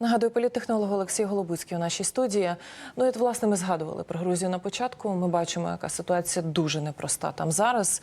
Нагадую, політтехнолог Олексій Голобуцький у нашій студії. Ну і власне, ми згадували про Грузію на початку. Ми бачимо, яка ситуація дуже непроста там зараз.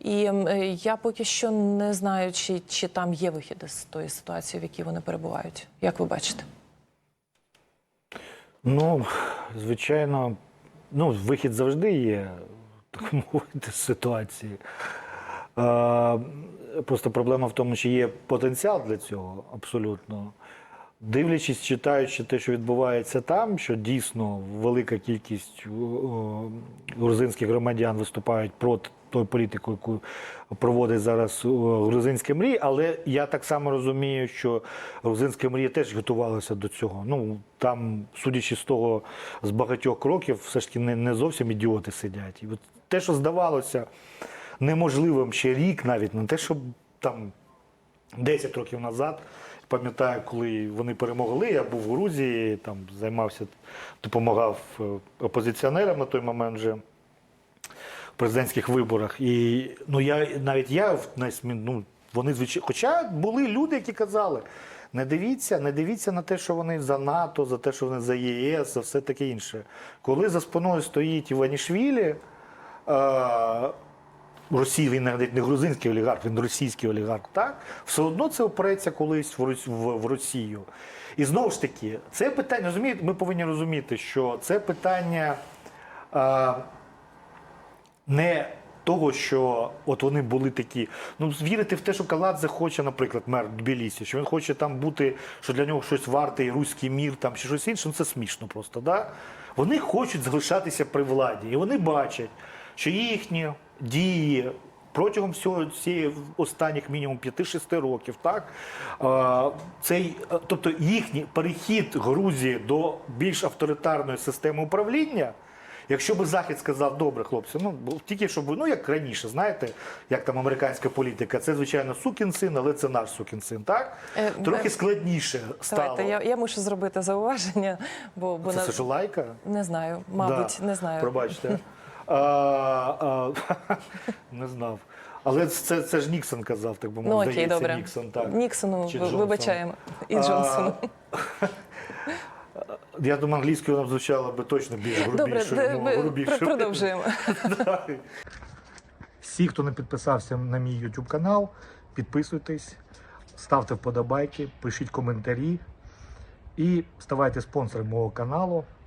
І е, я поки що не знаю, чи, чи там є вихід з тої ситуації, в якій вони перебувають. Як ви бачите? Ну, звичайно, ну, вихід завжди є, так мовити, з ситуації. Е, просто проблема в тому, що є потенціал для цього абсолютно. Дивлячись, читаючи те, що відбувається там, що дійсно велика кількість грузинських громадян виступають проти тої політики, яку проводить зараз о, грузинська мрія. Але я так само розумію, що грузинська мрія теж готувалася до цього. Ну там, судячи з того, з багатьох кроків, все ж таки не, не зовсім ідіоти сидять. І от те, що здавалося неможливим ще рік, навіть не те, що там 10 років назад. Пам'ятаю, коли вони перемогли, я був в Грузії, там займався, допомагав е, опозиціонерам на той момент вже в президентських виборах. І ну я навіть я ну, вони звичайно, хоча були люди, які казали. Не дивіться, не дивіться на те, що вони за НАТО, за те, що вони за ЄС, за все таке інше. Коли за спиною стоїть Іванішвілі, е, Росії він навіть не грузинський олігарх, він російський олігарх, так все одно це опреться колись в в- в Росію. І знову ж таки, це питання, розумієте, ми повинні розуміти, що це питання а, не того, що от вони були такі. Ну, вірити в те, що Каладзе хоче, наприклад, мер Тбілісі, що він хоче там бути, що для нього щось вартий руський мір там, чи щось інше, ну це смішно просто. Да? Вони хочуть залишатися при владі. І вони бачать, що їхні дії протягом всього цієї останніх мінімум 5-6 років, так цей, е, тобто їхній перехід Грузії до більш авторитарної системи управління. Якщо би Захід сказав, добре, хлопці, ну тільки щоб ви, ну як раніше, знаєте, як там американська політика, це звичайно сукін син, але це наш сукін син, так? Е, Трохи е, складніше стало. Давайте, я, я мушу зробити зауваження, бо, бо Це на- все ж лайка? не знаю, мабуть, Да. не знаю. Пробачте. А, а, не знав. Але це, це ж Ніксон казав, так би Ну окей, здається, добре. Ніксон, так. Ніксону Чи Джонсон. вибачаємо. І Джонсону. Я думаю, англійською вона б звучала би точно більш грубішою. ну, грубішою. пр- продовжуємо. Всі, хто не підписався на мій YouTube канал, підписуйтесь, ставте вподобайки, пишіть коментарі і ставайте спонсором мого каналу.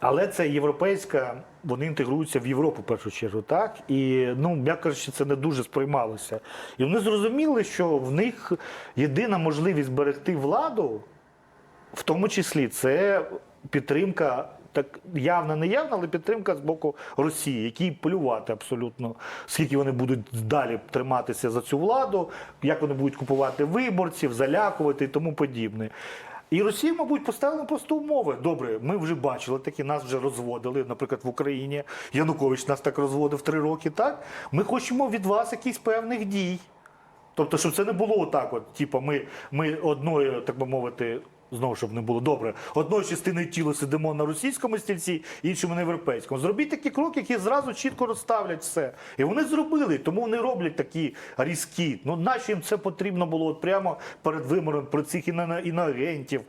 але це європейська, вони інтегруються в Європу в першу чергу, так? І, ну, м'яко кажучи, це не дуже сприймалося. І вони зрозуміли, що в них єдина можливість зберегти владу, в тому числі, це підтримка. Так явна, не явна, але підтримка з боку Росії, якій плювати абсолютно, скільки вони будуть далі триматися за цю владу, як вони будуть купувати виборців, залякувати і тому подібне. І Росія, мабуть, поставила просто умови. Добре, ми вже бачили такі, нас вже розводили, наприклад, в Україні. Янукович нас так розводив три роки. Так ми хочемо від вас якісь певних дій. Тобто, щоб це не було отак, от, типу, ми, ми одною, так би мовити, знову щоб не було добре, одною частиною тіла сидимо на російському стільці, іншою на європейському. Зробіть такі кроки, які зразу чітко розставлять все. І вони зробили, тому вони роблять такі різкі. Ну, нащо їм це потрібно було от прямо перед вимором про цих іно- іноагентів.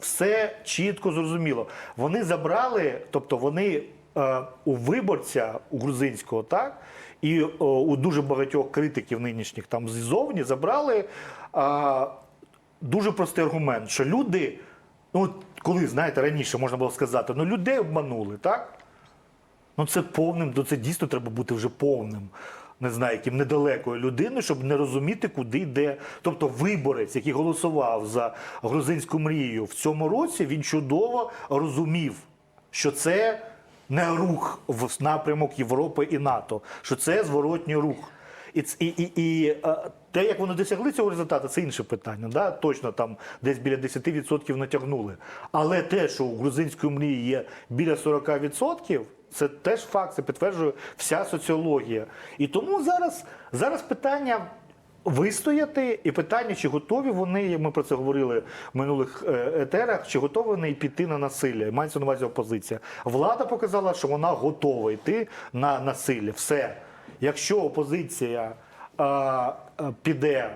Все чітко зрозуміло. Вони забрали, тобто вони е, у виборця у грузинського, так? І о, у дуже багатьох критиків нинішніх там ззовні забрали а, дуже простий аргумент, що люди, ну коли знаєте, раніше можна було сказати, ну людей обманули, так? Ну це повним, ну це дійсно треба бути вже повним. Не знаю, яким недалекою людиною, щоб не розуміти, куди йде. Тобто виборець, який голосував за грузинську мрію в цьому році, він чудово розумів, що це не рух в напрямок Європи і НАТО, що це зворотній рух. І, і, і, і е, Те, як вони досягли цього результату, це інше питання. Да? Точно там десь біля 10% натягнули. Але те, що у грузинської мрії є біля 40%, це теж факт, це підтверджує вся соціологія. І тому зараз, зараз питання. Вистояти і питання, чи готові вони, ми про це говорили в минулих е, етерах, чи готові вони піти на насилля? Мається на увазі опозиція. Влада показала, що вона готова йти на насилля. Все. Якщо опозиція а, а, піде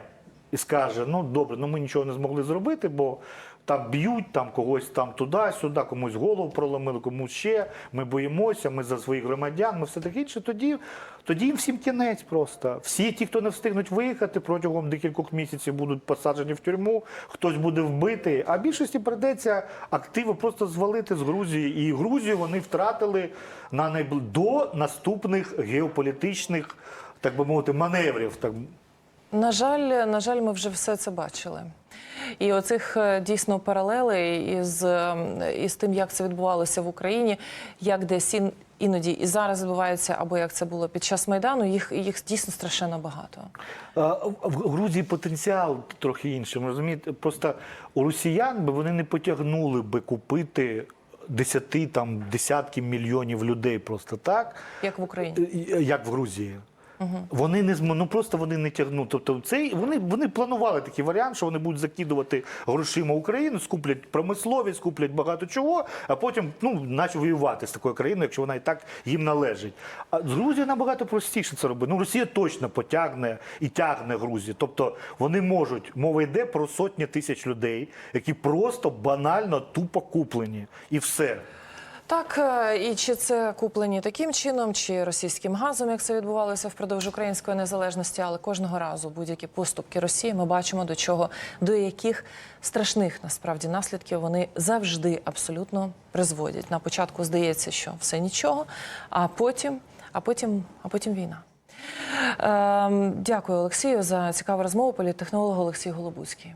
і скаже: ну добре, ну ми нічого не змогли зробити, бо там б'ють, там когось там туди-сюди, комусь голову проломили, комусь ще. Ми боїмося, ми за своїх громадян, ми все таке інше. Тоді, тоді їм всім кінець просто. Всі ті, хто не встигнуть виїхати протягом декількох місяців, будуть посаджені в тюрму, хтось буде вбитий. А більшості прийдеться активи просто звалити з Грузії. І Грузію вони втратили на найбл... до наступних геополітичних, так би мовити, маневрів. Так На жаль, на жаль, ми вже все це бачили. І оцих е, дійсно паралелей із, ем, із тим, як це відбувалося в Україні, як десь іноді і зараз відбувається, або як це було під час майдану, їх їх дійсно страшенно багато. В Грузії потенціал трохи інший. Розумієте, просто у росіян би вони не потягнули би купити десяти там десятки мільйонів людей просто так, Як в Україні. е, як в Грузії. Вони не ну просто вони не тягнуть. Тобто, цей вони, вони планували такий варіант, що вони будуть закидувати грошима Україну, скуплять промисловість, скуплять багато чого, а потім ну наче воювати з такою країною, якщо вона і так їм належить. А з Грузією набагато простіше це робити. Ну Росія точно потягне і тягне Грузію. Тобто вони можуть, мова йде про сотні тисяч людей, які просто банально тупо куплені, і все. Так, е, і чи це куплені таким чином, чи російським газом, як це відбувалося впродовж української незалежності, але кожного разу будь-які поступки Росії ми бачимо до чого, до яких страшних насправді наслідків вони завжди абсолютно призводять. На початку здається, що все нічого, а потім, а потім, а потім війна. Ем, дякую, Олексію, за цікаву розмову. Політтехнолог Олексій Голобуцький.